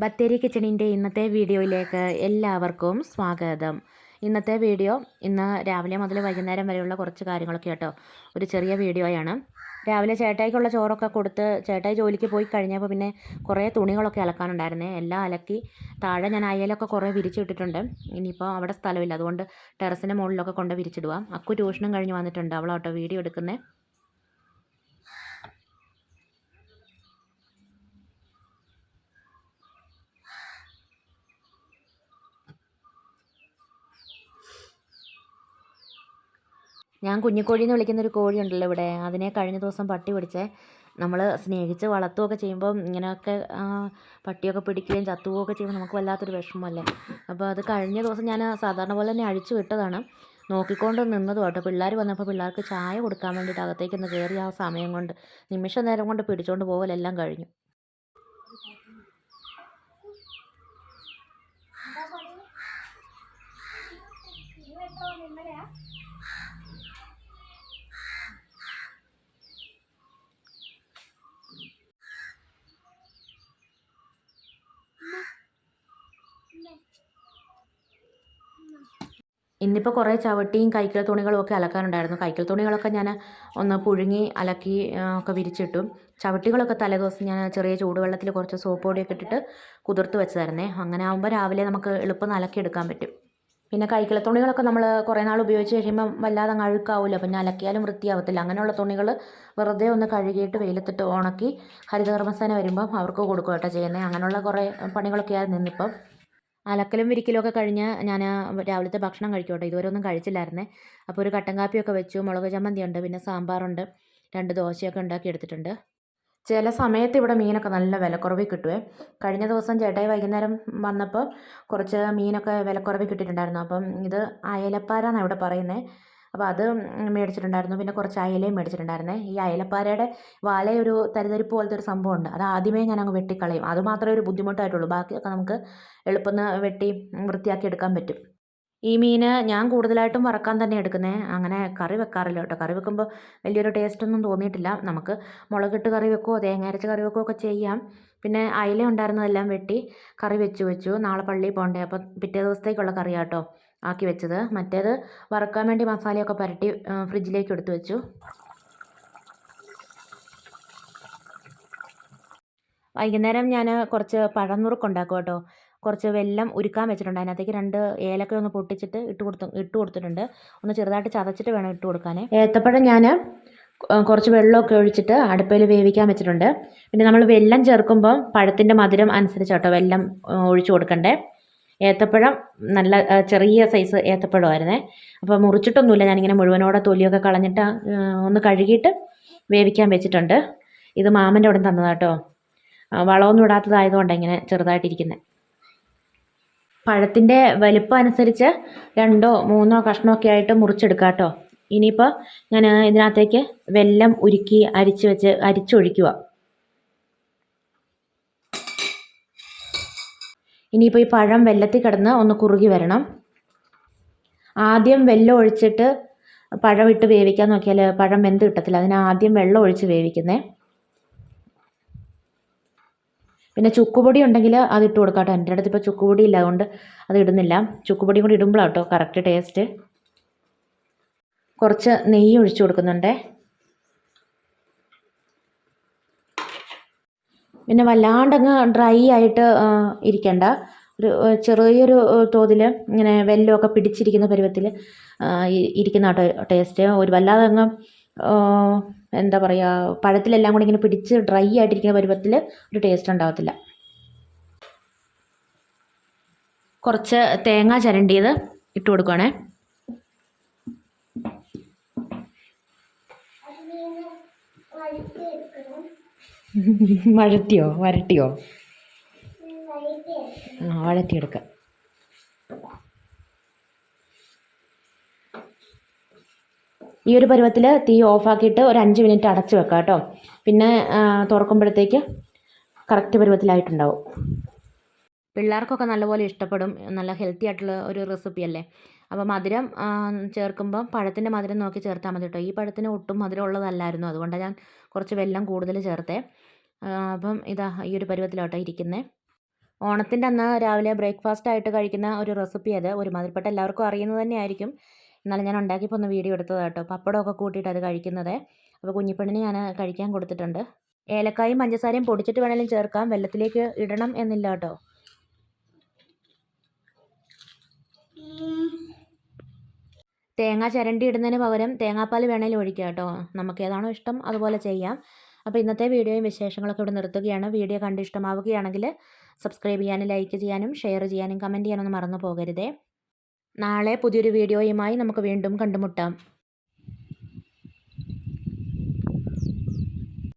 ബത്തേരി കിച്ചണിന്റെ ഇന്നത്തെ വീഡിയോയിലേക്ക് എല്ലാവർക്കും സ്വാഗതം. ഇന്നത്തെ വീഡിയോ ഇന്ന് രാവിലെ മുതൽ വൈകുന്നേരം വരെയുള്ള കുറച്ച് കാര്യങ്ങളൊക്കെ കേട്ടോ. ഒരു ചെറിയ വീഡിയോയാണ്. രാവിലെ ചേട്ടായിക്കുള്ള ചോറൊക്കെ കൊടുത്ത് ചേട്ടായി ജോലിക്ക് പോയി കഴിഞ്ഞപ്പോൾ പിന്നെ കുറേ തുണികളൊക്കെ അലക്കാനുണ്ടായിരുന്നേ. എല്ലാം അലക്കി താഴെ ഞാൻ അയലൊക്കെ കുറേ വിരിച്ചിട്ടിട്ടുണ്ട്. ഇനിയിപ്പോൾ അവിടെ സ്ഥലമില്ല. അതുകൊണ്ട് ടെറസിന്റെ മുകളിലൊക്കെ കൊണ്ട് വിരിച്ചിടുക അക്കു ട്യൂഷനും കഴിഞ്ഞ് വന്നിട്ടുണ്ട്. അവളോട്ടോ വീഡിയോ എടുക്കുന്നത് ഞാൻ കുഞ്ഞിക്കോഴി എന്ന് വിളിക്കുന്ന ഒരു കോഴി ഉണ്ടല്ലോ ഇവിടെ. അതിനെ കഴിഞ്ഞ ദിവസം പട്ടി പിടിച്ചേ. നമ്മൾ സ്നേഹിച്ച് വളർത്തുകയൊക്കെ ചെയ്യുമ്പം ഇങ്ങനെയൊക്കെ പട്ടിയൊക്കെ പിടിക്കുകയും ചത്തുപോവുകയൊക്കെ ചെയ്യുമ്പോൾ നമുക്ക് വല്ലാത്തൊരു വിഷമമല്ലേ? അപ്പോൾ അത് കഴിഞ്ഞ ദിവസം ഞാൻ സാധാരണ പോലെ തന്നെ അഴിച്ചു വിട്ടതാണ്. നോക്കിക്കൊണ്ട് നിന്നതും കേട്ടോ പിള്ളേർ വന്നപ്പോൾ പിള്ളേർക്ക് ചായ കൊടുക്കാൻ വേണ്ടിയിട്ട് അകത്തേക്ക് ഒന്ന് കയറി ആ സമയം കൊണ്ട് നിമിഷ നേരം കൊണ്ട് പിടിച്ചുകൊണ്ട് പോകലെല്ലാം കഴിഞ്ഞു. ഇന്നിപ്പോൾ കുറേ ചവിട്ടിയും കൈക്കൽ തുണികളും ഒക്കെ അലക്കാനുണ്ടായിരുന്നു. കൈക്കൽ തുണികളൊക്കെ ഞാൻ ഒന്ന് പുഴുങ്ങി അലക്കി ഒക്കെ വിരിച്ചിട്ടു. ചവിട്ടികളൊക്കെ തലേദിവസം ഞാൻ ചെറിയ ചൂടുവെള്ളത്തിൽ കുറച്ച് സോപ്പ് പൊടിയൊക്കെ ഇട്ടിട്ട് കുതിർത്ത് വെച്ചതായിരുന്നേ. അങ്ങനെ ആകുമ്പോൾ രാവിലെ നമുക്ക് എളുപ്പം അലക്കിയെടുക്കാൻ പറ്റും. പിന്നെ കൈക്കിള തുണികളൊക്കെ നമ്മൾ കുറേ നാൾ ഉപയോഗിച്ച് കഴിയുമ്പം വല്ലാതെ അങ്ങ് അഴുക്കാവില്ല പിന്നെ അലക്കിയാലും വൃത്തിയാവത്തില്ല. അങ്ങനെയുള്ള തുണികൾ വെറുതെ ഒന്ന് കഴുകിയിട്ട് വെയിലത്തിട്ട് ഉണക്കി ഹരിതകർമ്മസേന വരുമ്പം അവർക്ക് കൊടുക്കുക കേട്ടോ ചെയ്യുന്നത് അങ്ങനെയുള്ള കുറേ പണികളൊക്കെയായിരുന്നു ഇന്നിപ്പം. അലക്കലും വിരിക്കലും ഒക്കെ കഴിഞ്ഞ് ഞാൻ രാവിലത്തെ ഭക്ഷണം കഴിക്കോട്ടെ. കേട്ടോ ഇതുവരെ ഒന്നും കഴിച്ചില്ലായിരുന്നേ. അപ്പോൾ ഒരു കട്ടൻ കാപ്പിയൊക്കെ വെച്ചു മുളക് ചമ്മന്തി ഉണ്ട് പിന്നെ സാമ്പാറുണ്ട് രണ്ട് ദോശയൊക്കെ ഉണ്ടാക്കി എടുത്തിട്ടുണ്ട്. ചില സമയത്ത് ഇവിടെ മീനൊക്കെ നല്ല വിലക്കുറവിൽ കിട്ടുമേ കഴിഞ്ഞ ദിവസം ചേട്ടായി വൈകുന്നേരം വന്നപ്പോൾ കുറച്ച് മീനൊക്കെ വിലക്കുറവിൽ കിട്ടിയിട്ടുണ്ടായിരുന്നു. അപ്പം ഇത് അയലപ്പാര എന്നാണ് ഇവിടെ പറയുന്നത് അപ്പോൾ അത് മേടിച്ചിട്ടുണ്ടായിരുന്നു. പിന്നെ കുറച്ച് അയലയും മേടിച്ചിട്ടുണ്ടായിരുന്നേ. ഈ അയലപ്പാരയുടെ വാലയൊരു തരിതരിപ്പ് പോലത്തെ ഒരു സംഭവമുണ്ട്. അത് ആദ്യമേ ഞാൻ അങ്ങ് വെട്ടിക്കളയും. അത് മാത്രമേ ഒരു ബുദ്ധിമുട്ടായിട്ടുള്ളൂ. ബാക്കിയൊക്കെ നമുക്ക് എളുപ്പം വെട്ടി വൃത്തിയാക്കി എടുക്കാൻ പറ്റും. ഈ മീൻ ഞാൻ കൂടുതലായിട്ടും വറക്കാൻ തന്നെ എടുക്കുന്നത് അങ്ങനെ കറി വെക്കാറില്ല കേട്ടോ. കറി വെക്കുമ്പോൾ വലിയൊരു ടേസ്റ്റ് ഒന്നും തോന്നിയിട്ടില്ല. നമുക്ക് മുളകിട്ട് കറി വെക്കുകയോ തേങ്ങ കറി വെക്കുകയോ ഒക്കെ ചെയ്യാം. പിന്നെ അയില ഉണ്ടായിരുന്നതെല്ലാം വെട്ടി കറി വെച്ച് വെച്ചു. നാളെ പള്ളിയിൽ പോകണ്ടേ. അപ്പോൾ പിറ്റേ ദിവസത്തേക്കുള്ള കറിയാട്ടോ. ആക്കി വെച്ചത്. മറ്റേത് വറുക്കാൻ വേണ്ടി മസാലയൊക്കെ പുരട്ടി ഫ്രിഡ്ജിലേക്ക് എടുത്തു വെച്ചു. വൈകുന്നേരം ഞാൻ കുറച്ച് പഴനുറുക്ക് ഉണ്ടാക്കും കേട്ടോ. കുറച്ച് വെല്ലം ഉരുക്കാൻ വെച്ചിട്ടുണ്ട്. അതിനകത്തേക്ക് രണ്ട് ഏലക്ക ഒന്ന് പൊട്ടിച്ചിട്ട് ഇട്ട് കൊടുത്തു ഇട്ട് കൊടുത്തിട്ടുണ്ട്. ഒന്ന് ചെറുതായിട്ട് ചതച്ചിട്ട് വേണം ഇട്ട് കൊടുക്കാൻ. ഏത്തപ്പഴം ഞാൻ കുറച്ച് വെള്ളമൊക്കെ ഒഴിച്ചിട്ട് അടുപ്പയിൽ വേവിക്കാൻ വെച്ചിട്ടുണ്ട്. പിന്നെ നമ്മൾ വെല്ലം ചേർക്കുമ്പോൾ പഴത്തിന്റെ മധുരം അനുസരിച്ച് കേട്ടോ വെല്ലം ഒഴിച്ചു കൊടുക്കണ്ടേ. ഏത്തപ്പഴം നല്ല ചെറിയ സൈസ് ഏത്തപ്പഴമായിരുന്നേ. അപ്പോൾ മുറിച്ചിട്ടൊന്നുമില്ല. ഞാനിങ്ങനെ മുഴുവനോടെ തൊലിയൊക്കെ കളഞ്ഞിട്ട് ഒന്ന് കഴുകിയിട്ട് വേവിക്കാൻ വെച്ചിട്ടുണ്ട്. ഇത് മാമന്റെ അവിടെ തന്നതാട്ടോ വളമൊന്നും ഇടാത്തതായതുകൊണ്ട് ഇങ്ങനെ ചെറുതായിട്ടിരിക്കുന്നത് പഴത്തിന്റെ വലിപ്പം അനുസരിച്ച് രണ്ടോ മൂന്നോ കഷ്ണമൊക്കെ ആയിട്ട് മുറിച്ചെടുക്കാം കേട്ടോ ഇനിയിപ്പോൾ ഞാൻ ഇതിനകത്തേക്ക് വെല്ലം ഉരുക്കി അരിച്ച് വെച്ച് അരിച്ചൊഴിക്കുക ഇനിയിപ്പോൾ ഈ പഴം വെല്ലത്തിൽ കിടന്ന് ഒന്ന് കുറുകി വരണം. ആദ്യം വെല്ലം ഒഴിച്ചിട്ട് പഴം ഇട്ട് വേവിക്കാൻ നോക്കിയാൽ പഴം വെന്ത് കിട്ടത്തില്ല. അതിന് ആദ്യം വെള്ളം ഒഴിച്ച് വേവിക്കുന്നേ. പിന്നെ ചുക്കുപൊടി ഉണ്ടെങ്കിൽ അത് ഇട്ട് കൊടുക്കാം കേട്ടോ. എന്റെ അടുത്ത് ഇപ്പോൾ ചുക്കുപൊടി ഇല്ല അതുകൊണ്ട് അത് ഇടുന്നില്ല. ചുക്കുപൊടി കൂടി ഇടുമ്പോഴാണ് കേട്ടോ കറക്റ്റ് ടേസ്റ്റ്. കുറച്ച് നെയ്യ് ഒഴിച്ചു കൊടുക്കുന്നുണ്ടേ. പിന്നെ വല്ലാണ്ടങ്ങ് ഡ്രൈ ആയിട്ട് ഇരിക്കണ്ട. ഒരു ചെറിയൊരു തോതിൽ ഇങ്ങനെ വെല്ലമൊക്കെ പിടിച്ചിരിക്കുന്ന പരുവത്തിൽ ഇരിക്കുന്ന ടേസ്റ്റ്. ഒരു വല്ലാതെ അങ്ങ് എന്താ പറയുക പഴത്തിലെല്ലാം കൂടി ഇങ്ങനെ പിടിച്ച് ഡ്രൈ ആയിട്ടിരിക്കുന്ന പരുവത്തിൽ ഒരു ടേസ്റ്റ് ഉണ്ടാകത്തില്ല കുറച്ച് തേങ്ങ ചരണ്ടിയത് ഇട്ട് കൊടുക്കുവാണേ. വഴറ്റിയോ? വരട്ടിയോ? ആ വഴറ്റിയെടുക്കാം. ഈ ഒരു പരുവത്തിൽ തീ ഓഫാക്കിയിട്ട് ഒരു അഞ്ച് മിനിറ്റ് അടച്ചു വെക്കാം കേട്ടോ. പിന്നെ തുറക്കുമ്പോഴത്തേക്ക് കറക്റ്റ് പരുവത്തിലായിട്ടുണ്ടാവും. പിള്ളേർക്കൊക്കെ നല്ലപോലെ ഇഷ്ടപ്പെടും. നല്ല ഹെൽത്തി ആയിട്ടുള്ള ഒരു റെസിപ്പി അല്ലേ? അപ്പോൾ മധുരം ചേർക്കുമ്പോൾ പഴത്തിന്റെ മധുരം നോക്കി ചേർത്താൽ മതി കേട്ടോ. ഈ പഴത്തിന് ഒട്ടും മധുരം ഉള്ളതല്ലായിരുന്നു. അതുകൊണ്ടാണ് ഞാൻ കുറച്ച് വെള്ളം കൂടുതൽ ചേർത്തേ. അപ്പം ഇതാ ഈ ഒരു പരുവത്തിലോട്ടോ ഇരിക്കുന്നത് ഓണത്തിന്റെ അന്ന് രാവിലെ ബ്രേക്ക്ഫാസ്റ്റ് ആയിട്ട് കഴിക്കുന്ന ഒരു റെസിപ്പി അത്. ഒരുമാതിരിപ്പെട്ട എല്ലാവർക്കും അറിയുന്നത് തന്നെയായിരിക്കും. എന്നാലും ഞാൻ ഉണ്ടാക്കിയപ്പോൾ ഒന്ന് വീഡിയോ എടുത്തതാണ് കേട്ടോ. പപ്പടമൊക്കെ കൂട്ടിയിട്ട് അത് കഴിക്കുന്നത്. അപ്പോൾ കുഞ്ഞിപ്പെണ്ണിന് ഞാൻ കഴിക്കാൻ കൊടുത്തിട്ടുണ്ട്. ഏലക്കായും പഞ്ചസാരയും പൊടിച്ചിട്ട് വേണമെങ്കിലും ചേർക്കാം. വെള്ളത്തിലേക്ക് ഇടണം എന്നില്ല കേട്ടോ. തേങ്ങ ചിരണ്ടി ഇടുന്നതിന് പകരം തേങ്ങാപ്പാൽ വേണേലും ഒഴിക്കാം കേട്ടോ. നമുക്ക് ഏതാണോ ഇഷ്ടം അതുപോലെ ചെയ്യാം. അപ്പോൾ ഇന്നത്തെ വീഡിയോയും വിശേഷങ്ങളൊക്കെ ഇവിടെ നിർത്തുകയാണ്. വീഡിയോ കണ്ട് ഇഷ്ടമാവുകയാണെങ്കിൽ സബ്സ്ക്രൈബ് ചെയ്യാനും ലൈക്ക് ചെയ്യാനും ഷെയർ ചെയ്യാനും കമന്റ് ചെയ്യാനൊന്നും മറന്നു പോകരുതേ. നാളെ പുതിയൊരു വീഡിയോയുമായി നമുക്ക് വീണ്ടും കണ്ടുമുട്ടാം.